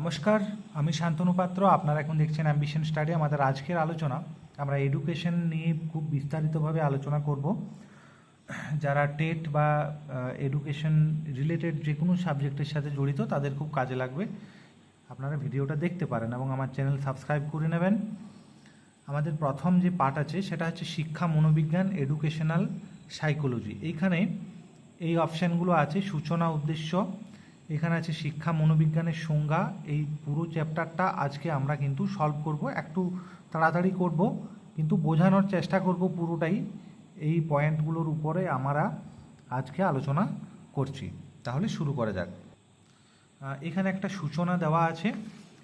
নমস্কার, আমি শান্তনু পাত্র। আপনারা এখন দেখছেন অ্যাম্বিশন স্টাডি আমাদের আজকের আলোচনা। আমরা এডুকেশন নিয়ে খুব বিস্তারিতভাবে আলোচনা করব। যারা টেট বা এডুকেশন রিলেটেড যে কোনো সাবজেক্টের সাথে জড়িত, তাদের খুব কাজে লাগবে। আপনারা ভিডিওটা দেখতে পারেন এবং আমার চ্যানেল সাবস্ক্রাইব করে নেবেন। আমাদের প্রথম যে পার্ট আছে, সেটা হচ্ছে শিক্ষা, মনোবিজ্ঞান এডুকেশনাল সাইকোলজি এইখানে এই অপশানগুলো আছে, সূচনা, উদ্দেশ্য এখানে আছে শিক্ষা মনোবিজ্ঞানের সংজ্ঞা। এই পুরো চ্যাপ্টারটা আজকে আমরা কিন্তু সলভ করব, একটু তাড়াতাড়ি করব, কিন্তু বোঝানোর চেষ্টা করব পুরোটাই। এই পয়েন্টগুলোর উপরে আমরা আজকে আলোচনা করছি। তাহলে শুরু করা যাক। এখানে একটা সূচনা দেওয়া আছে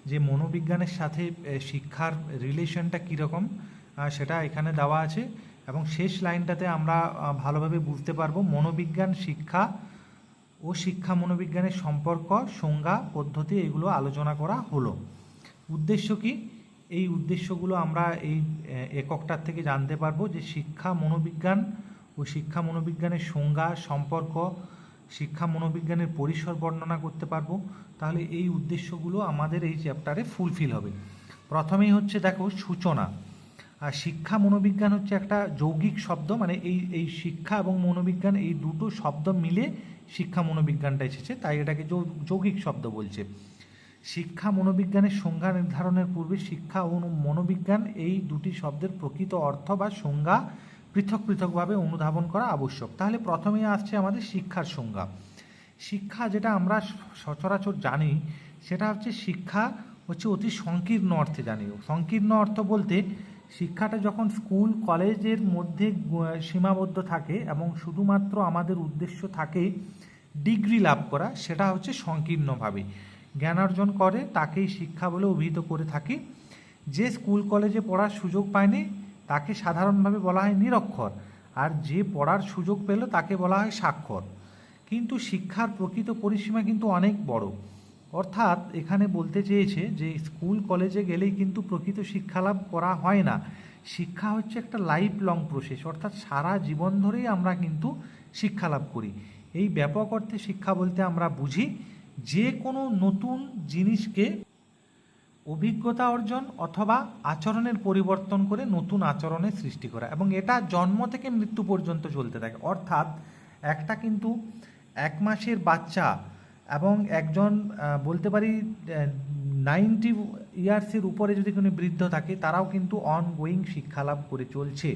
যে মনোবিজ্ঞানের সাথে শিক্ষার রিলেশনটা কীরকম সেটা এখানে দেওয়া আছে। এবং শেষ লাইনটাতে আমরা ভালোভাবে বুঝতে পারব মনোবিজ্ঞান, শিক্ষা ও শিক্ষা মনোবিজ্ঞানের সম্পর্ক, সংজ্ঞা, পদ্ধতি এগুলো আলোচনা করা হলো। উদ্দেশ্য কি? এই উদ্দেশ্যগুলো আমরা এই এককটার থেকে জানতে পারব যে শিক্ষা মনোবিজ্ঞান ও শিক্ষা মনোবিজ্ঞানের সংজ্ঞা, সম্পর্ক, শিক্ষা মনোবিজ্ঞানের পরিসর বর্ণনা করতে পারব। তাহলে এই উদ্দেশ্যগুলো আমাদের এই চ্যাপ্টারে ফুলফিল হবে। প্রথমেই হচ্ছে দেখো সূচনা। শিক্ষা মনোবিজ্ঞান হচ্ছে একটা যৌগিক শব্দ মানে এই এই শিক্ষা এবং মনোবিজ্ঞান এই দুটো শব্দ মিলে শিক্ষা মনোবিজ্ঞানটা এসেছে, তাই এটাকে যৌগিক শব্দ বলছে। শিক্ষা মনোবিজ্ঞানের সংজ্ঞা নির্ধারণের পূর্বে শিক্ষা ও মনোবিজ্ঞান এই দুটি শব্দের প্রকৃত অর্থ বা সংজ্ঞা পৃথক পৃথকভাবে অনুধাবন করা আবশ্যক। তাহলে প্রথমেই আসছে আমাদের শিক্ষার সংজ্ঞা। শিক্ষা যেটা আমরা সচরাচর জানি, সেটা হচ্ছে শিক্ষা হচ্ছে অতি সংকীর্ণ অর্থে জানি। সংকীর্ণ অর্থ বলতে শিক্ষাটা যখন স্কুল, কলেজের মধ্যে সীমাবদ্ধ থাকে এবং শুধুমাত্র আমাদের উদ্দেশ্য থাকে ডিগ্রি লাভ করা, সেটা হচ্ছে সংকীর্ণভাবে। জ্ঞান অর্জন করে, তাকেই শিক্ষা বলে অভিহিত করে থাকি। যে স্কুল, কলেজে পড়ার সুযোগ পায়নি, তাকে সাধারণভাবে বলা হয় নিরক্ষর। আর যে পড়ার সুযোগ পেল, তাকে বলা হয় স্বাক্ষর কিন্তু শিক্ষার প্রকৃত পরিসীমা কিন্তু অনেক বড়। অর্থাৎ এখানে বলতে চেয়েছে যে স্কুল কলেজে গেলেই কিন্তু প্রকৃত শিক্ষা লাভ করা হয় না। শিক্ষা হচ্ছে একটা লাইফ লং প্রসেস অর্থাৎ সারা জীবন ধরেই আমরা কিন্তু শিক্ষা লাভ করি। এই ব্যাপক অর্থে শিক্ষা বলতে আমরা বুঝি যে কোনো নতুন জিনিসকে অভিজ্ঞতা অর্জন অথবা আচরণের পরিবর্তন করে নতুন আচরণের সৃষ্টি করা এবং এটা জন্ম থেকে মৃত্যু পর্যন্ত চলতে থাকে। অর্থাৎ একটা কিন্তু এক মাসের বাচ্চা এবং একজন বলতে পারি নাইনটি ইয়ার্সের উপরে যদি কোনো বৃদ্ধ থাকে, তারাও কিন্তু অনগোয়িং শিক্ষা লাভ করে চলছে।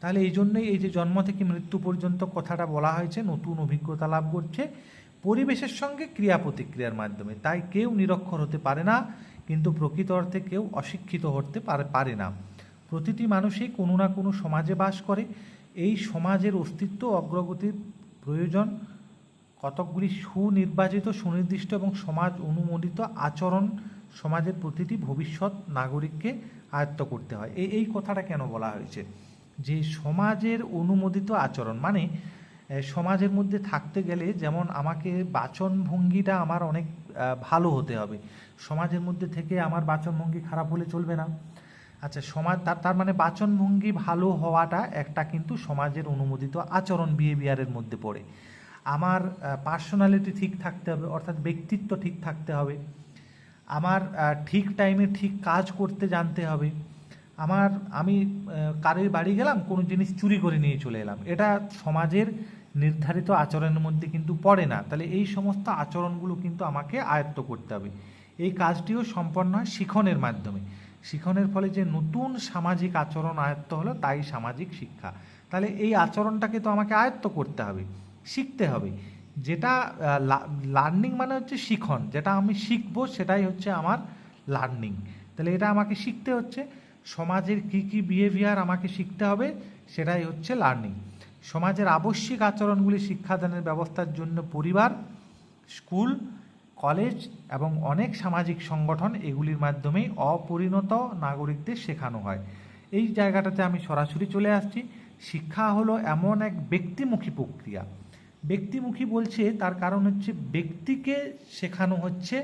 তাহলে এই জন্যই এই যে জন্ম থেকে মৃত্যু পর্যন্ত কথাটা বলা হয়েছে, নতুন অভিজ্ঞতা লাভ করছে। পরিবেশের সঙ্গে ক্রিয়া প্রতিক্রিয়ার মাধ্যমে, তাই কেউ নিরক্ষর হতে পারে না, কিন্তু প্রকৃত অর্থে কেউ অশিক্ষিত হতে পারে না। প্রতিটি মানুষই কোনো না কোনো সমাজে বাস করে। এই সমাজের অস্তিত্ব, অগ্রগতির প্রয়োজন। কতকগুলি সুনির্বাচিত, সুনির্দিষ্ট এবং সমাজ অনুমোদিত আচরণ সমাজের প্রতিটি ভবিষ্যৎ নাগরিককে আয়ত্ত করতে হয়। এই এই কথাটা কেন বলা হয়েছে? যে সমাজের অনুমোদিত আচরণ মানে সমাজের মধ্যে থাকতে গেলে যেমন আমাকে বাচনভঙ্গিটা আমার অনেক ভালো হতে হবে। সমাজের মধ্যে থেকে আমার বাচনভঙ্গি খারাপ হলে চলবে না। আচ্ছা সমাজ, তার তার মানে বাচনভঙ্গি ভালো হওয়াটা একটা কিন্তু সমাজের অনুমোদিত আচরণ, বিহেভিয়ারের মধ্যে পড়ে। আমার পার্সোনালিটি ঠিক থাকতে হবে, অর্থাৎ ব্যক্তিত্ব ঠিক থাকতে হবে। আমার ঠিক টাইমে ঠিক কাজ করতে জানতে হবে। আমার, আমি কারোর বাড়ি গেলাম, কোনো জিনিস চুরি করে নিয়ে চলে এলাম। এটা সমাজের নির্ধারিত আচরণের মধ্যে কিন্তু পড়ে না। তাহলে এই সমস্ত আচরণগুলো কিন্তু আমাকে আয়ত্ত করতে হবে। এই কাজটিও সম্পন্ন হয় শিখনের মাধ্যমে। শিখনের ফলে যে নতুন সামাজিক আচরণ আয়ত্ত হলো, তাই সামাজিক শিক্ষা। তাহলে এই আচরণটাকে তো আমাকে আয়ত্ত করতে হবে। শিখতে হবে। যেটা লার্নিং মানে হচ্ছে শিখন। যেটা আমি শিখব সেটাই হচ্ছে আমার লার্নিং তাহলে এটা আমাকে শিখতে হচ্ছে। সমাজের কী কী বিহেভিয়ার আমাকে শিখতে হবে সেটাই হচ্ছে লার্নিং সমাজের আবশ্যিক আচরণগুলি শিক্ষাদানের ব্যবস্থার জন্য পরিবার, স্কুল, কলেজ এবং অনেক সামাজিক সংগঠন এগুলির মাধ্যমেই অপরিণত নাগরিকদের শেখানো হয়। এই জায়গাটাতে আমি সরাসরি চলে আসছি। শিক্ষা হলো এমন এক ব্যক্তিমুখী প্রক্রিয়া। ব্যক্তিমুখী বলছে, তার কারণ হচ্ছে ব্যক্তিকে শেখানো হচ্ছে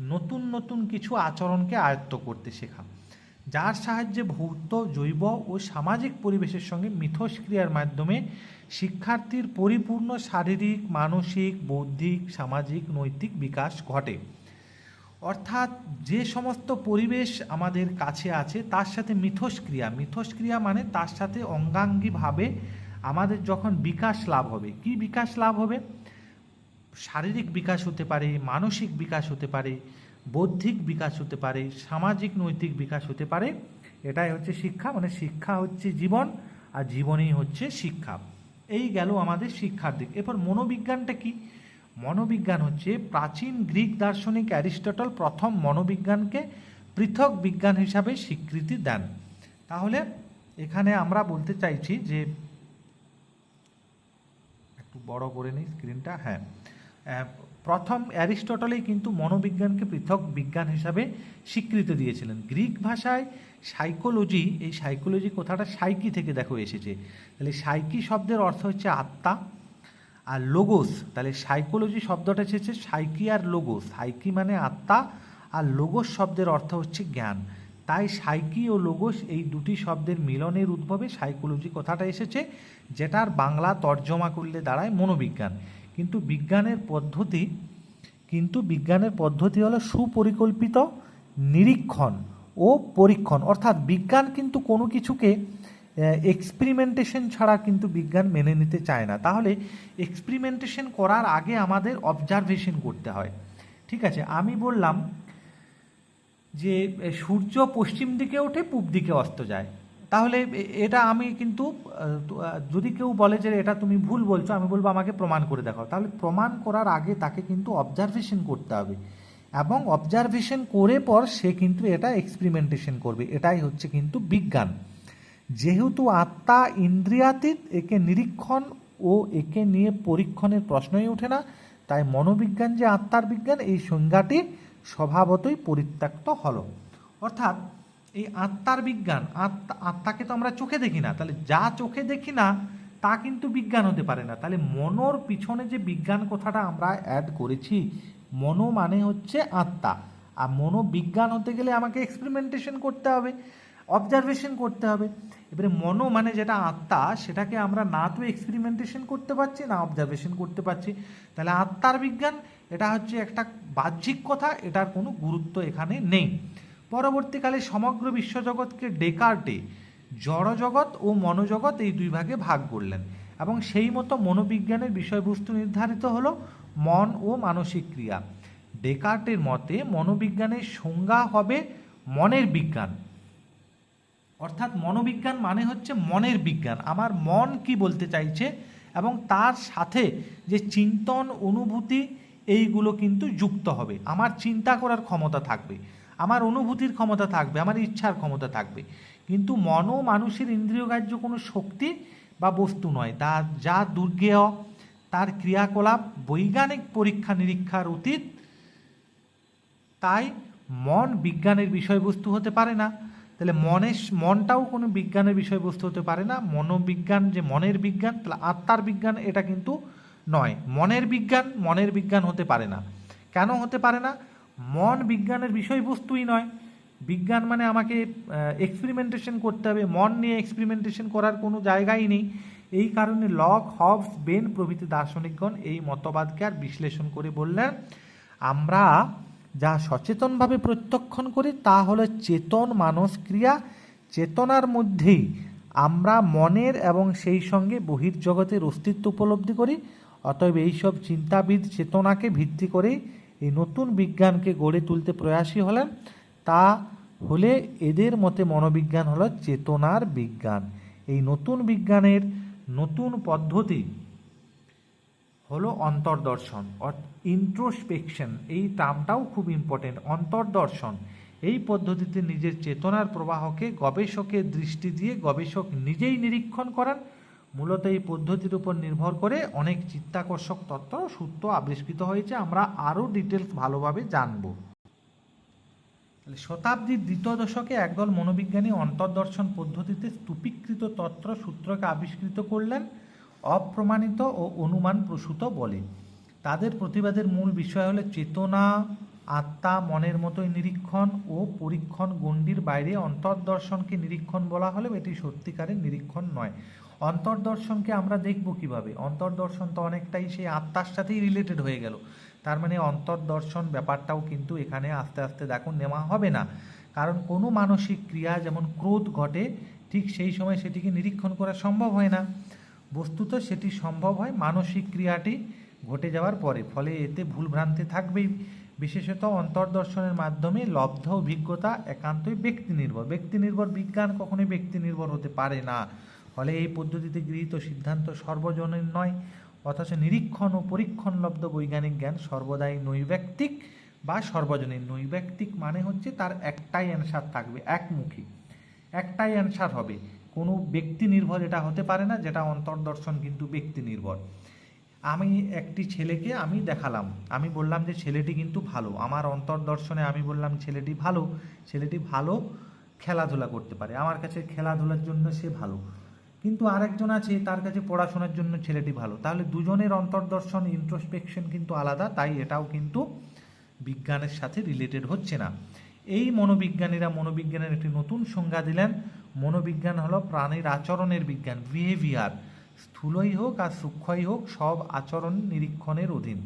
নতুন নতুন কিছু আচরণকে আয়ত্ত করতে শেখা। যার সাহায্যে ভৌত, জৈব ও সামাজিক পরিবেশের সঙ্গে মিথস্ক্রিয়ার মাধ্যমে শিক্ষার্থীর পরিপূর্ণ শারীরিক, মানসিক, বৌদ্ধিক, সামাজিক, নৈতিক বিকাশ ঘটে। অর্থাৎ যে সমস্ত পরিবেশ আমাদের কাছে আছে, তার সাথে মিথস্ক্রিয়া মিথস্ক্রিয়া মানে তার সাথে অঙ্গাঙ্গিভাবে আমাদের যখন বিকাশ লাভ হবে, কি বিকাশ লাভ হবে? শারীরিক বিকাশ হতে পারে, মানসিক বিকাশ হতে পারে, বৌদ্ধিক বিকাশ হতে পারে, সামাজিক নৈতিক বিকাশ হতে পারে। এটাই হচ্ছে শিক্ষা মানে শিক্ষা হচ্ছে জীবন আর জীবনই হচ্ছে শিক্ষা। এই গেল আমাদের শিক্ষার দিক। এরপর মনোবিজ্ঞানটা কি? মনোবিজ্ঞান হচ্ছে প্রাচীন গ্রিক দার্শনিক অ্যারিস্টটল প্রথম মনোবিজ্ঞানকে পৃথক বিজ্ঞান হিসাবে স্বীকৃতি দেন। তাহলে এখানে আমরা বলতে চাইছি যে বড় করে নিই স্ক্রিনটা হ্যাঁ। প্রথম অ্যারিস্টটলেই কিন্তু মনোবিজ্ঞানকে পৃথক বিজ্ঞান হিসাবে স্বীকৃতি দিয়েছিলেন। গ্রিক ভাষায় সাইকোলজি এই সাইকোলজি কথাটা সাইকি থেকে দেখো এসেছে। তাহলে সাইকি শব্দের অর্থ হচ্ছে আত্মা আর লোগোস তাহলে সাইকোলজি শব্দটা এসেছে সাইকি আর লোগোস সাইকি মানে আত্মা আর লোগোস শব্দের অর্থ হচ্ছে জ্ঞান। তাই সাইকি ও লোগোস এই দুটি শব্দের মিলনের উদ্ভবে সাইকোলজি কথাটা এসেছে, যেটার বাংলা তর্জমা করলে দাঁড়ায় মনোবিজ্ঞান। কিন্তু বিজ্ঞানের পদ্ধতি, কিন্তু বিজ্ঞানের পদ্ধতি হলো সুপরিকল্পিত, নিরীক্ষণ ও পরীক্ষণ। অর্থাৎ বিজ্ঞান কিন্তু কোনো কিছুকে এক্সপেরিমেন্টেশন ছাড়া কিন্তু বিজ্ঞান মেনে নিতে চায় না। তাহলে এক্সপেরিমেন্টেশন করার আগে আমাদের অবজারভেশন করতে হয়। ঠিক আছে, আমি বললাম যে সূর্য পশ্চিম দিকে ওঠে, পূব দিকে অস্ত যায়। তাহলে এটা আমি কিন্তু যদি কেউ বলে যে, এটা তুমি ভুল বলছো, আমি বলব আমাকে প্রমাণ করে দেখাও। তাহলে প্রমাণ করার আগে তাকে কিন্তু অবজারভেশন করতে হবে। এবং অবজারভেশন করে পর সে কিন্তু এটা এক্সপেরিমেন্টেশন করবে। এটাই হচ্ছে কিন্তু বিজ্ঞান। যেহেতু আত্মা ইন্দ্রিয়াতীত, একে নিরীক্ষণ ও একে নিয়ে পরীক্ষণের প্রশ্নই ওঠে না, তাই মনোবিজ্ঞান যে আত্মার বিজ্ঞান, এই সংজ্ঞাটি স্বভাবতই পরিত্যক্ত হলো। অর্থাৎ এই আত্মার বিজ্ঞান, আত্মা, আত্মাকে তো আমরা চোখে দেখি না। তাহলে যা চোখে দেখি না, তা কিন্তু বিজ্ঞান হতে পারে না। তাহলে মনোর পিছনে যে বিজ্ঞান কথাটা আমরা অ্যাড করেছি, মনো মানে হচ্ছে আত্মা। আর মনোবিজ্ঞান হতে গেলে আমাকে এক্সপেরিমেন্টেশন করতে হবে অবজারভেশন করতে হবে। এবারে মনো মানে যেটা আত্মা, সেটাকে আমরা না তো এক্সপেরিমেন্টেশন করতে পারছি, না অবজারভেশন করতে পারছি। তাহলে আত্মার বিজ্ঞান এটা হচ্ছে একটা বাহ্যিক কথা, এটার কোনো গুরুত্ব এখানে নেই। পরবর্তীকালে সমগ্র বিশ্বজগৎকে ডেকার্টে জড়জগৎ ও মনোজগৎ এই দুই ভাগে ভাগ করলেন এবং সেই মতো মনোবিজ্ঞানের বিষয়বস্তু নির্ধারিত হলো মন ও মানসিক ক্রিয়া। ডেকার্টের মতে মনোবিজ্ঞানের সংজ্ঞা হবে মনের বিজ্ঞান। অর্থাৎ মনোবিজ্ঞান মানে হচ্ছে মনের বিজ্ঞান, আমার মন কি বলতে চাইছে এবং তার সাথে যে চিন্তন অনুভূতি এইগুলো কিন্তু যুক্ত হবে। আমার চিন্তা করার ক্ষমতা থাকবে, আমার অনুভূতির ক্ষমতা থাকবে, আমার ইচ্ছার ক্ষমতা থাকবে। কিন্তু মনও মানুষের ইন্দ্রিয়গ্রাহ্য কোনো শক্তি বা বস্তু নয়। তা যা দুর্গেয়, তার ক্রিয়াকলাপ, বৈজ্ঞানিক পরীক্ষা নিরীক্ষার অতীত, তাই মন বিজ্ঞানের বিষয়বস্তু হতে পারে না। তাহলে মনের মনটাও কোনো বিজ্ঞানের বিষয়বস্তু হতে পারে না। মনোবিজ্ঞান যে মনের বিজ্ঞান, তাহলে আত্মার বিজ্ঞান, এটা কিন্তু নয়, মনের বিজ্ঞান মনের বিজ্ঞান হতে পারে না। কেন হতে পারে না? মন বিজ্ঞানের বিষয়বস্তুই নয়। বিজ্ঞান মানে আমাকে এক্সপেরিমেন্টেশন করতে হবে। মন নিয়ে এক্সপেরিমেন্টেশন করার কোনো জায়গাই নেই। এই কারণে লক, হবস, বেন প্রভৃতি দার্শনিকগণ এই মতবাদকে আর বিশ্লেষণ করে বললেন, আমরা যা সচেতনভাবে প্রত্যক্ষণ করি তা হলো চেতন মানস ক্রিয়া চেতনার মধ্যেই আমরা মনের এবং সেই সঙ্গে বহির্জগতের অস্তিত্ব উপলব্ধি করি। অতএব এইসব চিন্তাবিদ চেতনাকে ভিত্তি করেই এই নতুন বিজ্ঞানকে গড়ে তুলতে প্রয়াসী হলেন। তা হলে এদের মতে মনোবিজ্ঞান হলো চেতনার বিজ্ঞান। এই নতুন বিজ্ঞানের নতুন পদ্ধতি হলো অন্তর্দর্শন ইন্ট্রোস্পেকশন এই টার্মটাও খুব ইম্পর্টেন্ট অন্তর্দর্শন। এই পদ্ধতিতে নিজের চেতনার প্রবাহকে গবেষকের দৃষ্টি দিয়ে গবেষক নিজেই নিরীক্ষণ করেন। মূলত এই পদ্ধতির উপর নির্ভর করে অনেক চিত্তাকর্ষক তত্ত্ব সূত্র আবিষ্কৃত হয়েছে, আমরা আরও ডিটেলস ভালোভাবে জানব। শতাব্দীর দ্বিতীয় দশকে একদল মনোবিজ্ঞানী অন্তর্দর্শন পদ্ধতিতে স্তূপীকৃত তত্ত্ব সূত্রকে আবিষ্কৃত করলেন, অপ্রমাণিত ও অনুমান প্রসূত বলে। তাদের প্রতিবাদের মূল বিষয় হলো চেতনা আত্মা মনের মতোই নিরীক্ষণ ও পরীক্ষণ গণ্ডির বাইরে অন্তর্দর্শনকে নিরীক্ষণ বলা হলেও এটি সত্যিকারের নিরীক্ষণ নয়। অন্তর্দর্শনকে আমরা দেখব কীভাবে? অন্তর্দর্শন তো অনেকটাই সেই আত্মার সাথেই রিলেটেড হয়ে গেল। তার মানে অন্তর্দর্শন ব্যাপারটাও কিন্তু এখানে আস্তে আস্তে দেখো নেওয়া হবে না। কারণ কোনো মানসিক ক্রিয়া যেমন ক্রোধ ঘটে, ঠিক সেই সময় সেটিকে নিরীক্ষণ করা সম্ভব হয় না। বস্তুত সেটি সম্ভব হয় মানসিক ক্রিয়াটি ঘটে যাওয়ার পরে, ফলে এতে ভুলভ্রান্তি থাকবেই। বিশেষত অন্তর্দর্শনের মাধ্যমে লব্ধ অভিজ্ঞতা একান্তই ব্যক্তি নির্ভর ব্যক্তি নির্ভর বিজ্ঞান কখনোই ব্যক্তি নির্ভর হতে পারে না। ফলে এই পদ্ধতিতে গৃহীত সিদ্ধান্ত সর্বজনীন নয়, অথচ নিরীক্ষণ ও পরীক্ষণ লব্ধ বৈজ্ঞানিক জ্ঞান সর্বদাই নৈব্যক্তিক বা সর্বজনীন। নৈব্যক্তিক মানে হচ্ছে তার একটাই অ্যান্সার থাকবে, একমুখী। একটাই অ্যান্সার হবে। কোনো ব্যক্তি নির্ভর এটা হতে পারে না যেটা অন্তর্দর্শন কিন্তু ব্যক্তি নির্ভর আমি একটি ছেলেকে আমি দেখালাম। আমি বললাম যে, ছেলেটি কিন্তু ভালো। আমার অন্তর্দর্শনে আমি বললাম, ছেলেটি ভালো। ছেলেটি ভালো খেলাধুলা করতে পারে। আমার কাছে খেলাধুলার জন্য সে ভালো। কিন্তু আরেকজন আছে, তার কাছে পড়াশোনার জন্য ছেলেটি ভালো। তাহলে দুজনের অন্তর্দর্শন ইন্ট্রোস্পেকশন কিন্তু আলাদা। তাই এটাও কিন্তু বিজ্ঞানের সাথে রিলেটেড হচ্ছে না। এই মনোবিজ্ঞানীরা মনোবিজ্ঞানের একটি নতুন সংজ্ঞা দিলেন। মনোবিজ্ঞান হলো প্রাণীর আচরণের বিজ্ঞান বিহেভিয়ার স্থূলই হোক আর সূক্ষ্মই হোক, সব আচরণ নিরীক্ষণের অধীন।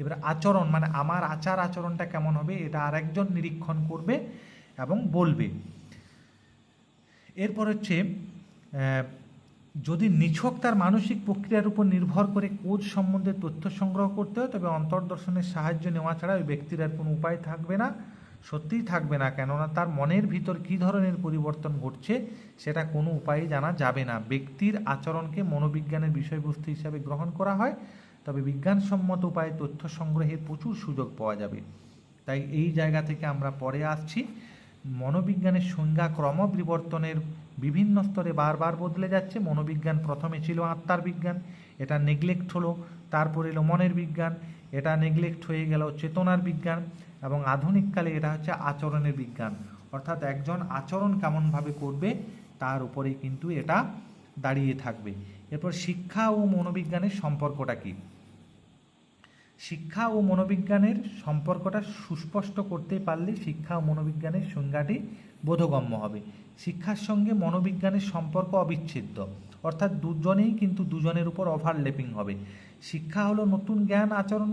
এবার আচরণ মানে আমার আচার আচরণটা কেমন হবে, এটা আরেকজন নিরীক্ষণ করবে এবং বলবে। এরপর হচ্ছে যদি নিছক তার মানসিক প্রক্রিয়ার উপর নির্ভর করে কোচ সম্বন্ধে তথ্য সংগ্রহ করতে হয়, তবে অন্তর্দর্শনের সাহায্য নেওয়া ছাড়া ওই ব্যক্তির আর কোনো উপায় থাকবে না। সত্যিই থাকবে না কেননা তার মনের ভিতর কী ধরনের পরিবর্তন ঘটছে সেটা কোনো উপায়ে জানা যাবে না। ব্যক্তির আচরণকে মনোবিজ্ঞানের বিষয়বস্তু হিসাবে গ্রহণ করা হয়, তবে বিজ্ঞানসম্মত উপায়ে তথ্য সংগ্রহের প্রচুর সুযোগ পাওয়া যাবে। তাই এই জায়গা থেকে আমরা পরে আসছি। মনোবিজ্ঞানের সংজ্ঞা ক্রম ক্রমবিবর্তনের বিভিন্ন স্তরে বারবার বদলে যাচ্ছে। মনোবিজ্ঞান প্রথমে ছিল আত্মার বিজ্ঞান, এটা নেগলেক্ট হলো, তারপর এলো মনের বিজ্ঞান, এটা নেগলেক্ট হয়ে গেল চেতনার বিজ্ঞান এবং আধুনিককালে এটা হচ্ছে আচরণের বিজ্ঞান। অর্থাৎ একজন আচরণ কেমনভাবে করবে, তার উপরেই কিন্তু এটা দাঁড়িয়ে থাকবে। এরপর শিক্ষা ও মনোবিজ্ঞানের সম্পর্কটা কী? শিক্ষা ও মনোবিজ্ঞানের সম্পর্কটা সুস্পষ্ট করতে পারলে শিক্ষা ও মনোবিজ্ঞানের সংজ্ঞাটি বোধগম্য হবে। শিক্ষার সঙ্গে মনোবিজ্ঞানের সম্পর্ক অবিচ্ছেদ্য। অর্থাৎ দুজনেই কিন্তু দুজনের উপর ওভারল্যাপিং হবে। শিক্ষা হলো নতুন জ্ঞান আচরণ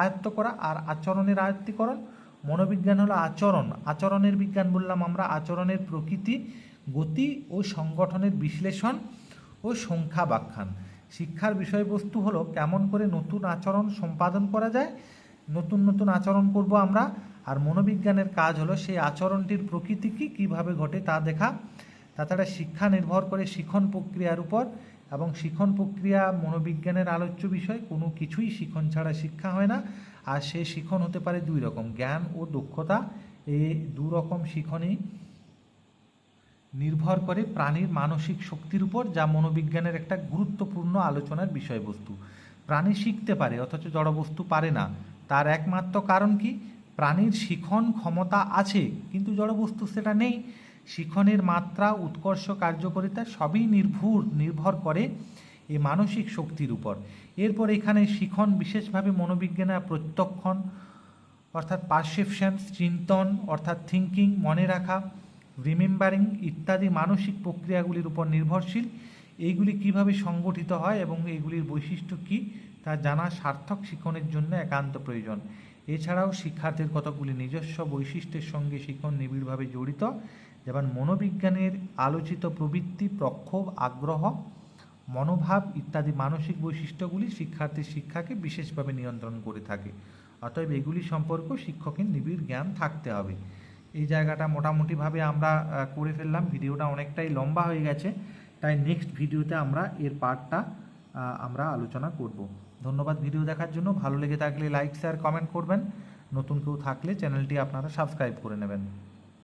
আয়ত্ত করা আর আচরণের আয়ত্তীকরণ। মনোবিজ্ঞান হলো আচরণ। আচরণের বিজ্ঞান বললাম আমরা, আচরণের প্রকৃতি, গতি ও সংগঠনের বিশ্লেষণ ও সংখ্যা ব্যাখ্যান। শিক্ষার বিষয়বস্তু হলো কেমন করে নতুন আচরণ সম্পাদন করা যায়, নতুন নতুন আচরণ করব আমরা, আর মনোবিজ্ঞানের কাজ হলো সেই আচরণটির প্রকৃতি কী, কীভাবে ঘটে তা দেখা। তাছাড়া শিক্ষা নির্ভর করে শিখন প্রক্রিয়ার উপর এবং শিখন প্রক্রিয়া মনোবিজ্ঞানের আলোচ্য বিষয়, কোনো কিছুই শিখন ছাড়া শিক্ষা হয় না। আর সে শিখন হতে পারে দুই রকম, জ্ঞান ও দক্ষতা। এই দু রকম নির্ভর করে প্রাণীর মানসিক শক্তির উপর, যা মনোবিজ্ঞানের একটা গুরুত্বপূর্ণ আলোচনার বিষয়বস্তু। প্রাণী শিখতে পারে, অথচ জড়বস্তু পারে না। তার একমাত্র কারণ কি? প্রাণীর শিখন ক্ষমতা আছে, কিন্তু জড়বস্তু সেটা নেই। শিখনের মাত্রা, উৎকর্ষ, কার্যকারিতা সবই নির্ভর নির্ভর করে এই মানসিক শক্তির উপর। এরপর এখানে শিখন বিশেষভাবে মনোবিজ্ঞানের প্রত্যক্ষণ, অর্থাৎ পারসেপশন চিন্তন, অর্থাৎ থিঙ্কিং মনে রাখা রিমেম্বারিং ইত্যাদি মানসিক প্রক্রিয়াগুলির উপর নির্ভরশীল। এইগুলি কীভাবে সংগঠিত হয় এবং এইগুলির বৈশিষ্ট্য কী, তা জানা সার্থক শিক্ষণের জন্য একান্ত প্রয়োজন। এছাড়াও শিক্ষার্থীর কতগুলি নিজস্ব বৈশিষ্ট্যের সঙ্গে শিখন নিবিড়ভাবে জড়িত যেমন মনোবিজ্ঞানের আলোচিত প্রবৃত্তি, প্রক্ষোভ, আগ্রহ, মনোভাব ইত্যাদি মানসিক বৈশিষ্ট্যগুলি শিক্ষার্থীর শিক্ষাকে বিশেষভাবে নিয়ন্ত্রণ করে থাকে। অতএব এগুলি সম্পর্ক শিক্ষকের নিবিড় জ্ঞান থাকতে হবে। এই জায়গাটা মোটামুটিভাবে আমরা করে ফেললাম। ভিডিওটা অনেকটাই লম্বা হয়ে গেছে। তাই নেক্সট ভিডিওতে আমরা এর পার্টটা আমরা আলোচনা করব। ধন্যবাদ ভিডিও দেখার জন্য। ভালো লেগে থাকলে লাইক শেয়ার কমেন্ট করবেন। নতুন কেউ থাকলে চ্যানেলটি আপনারা সাবস্ক্রাইব করে নেবেন।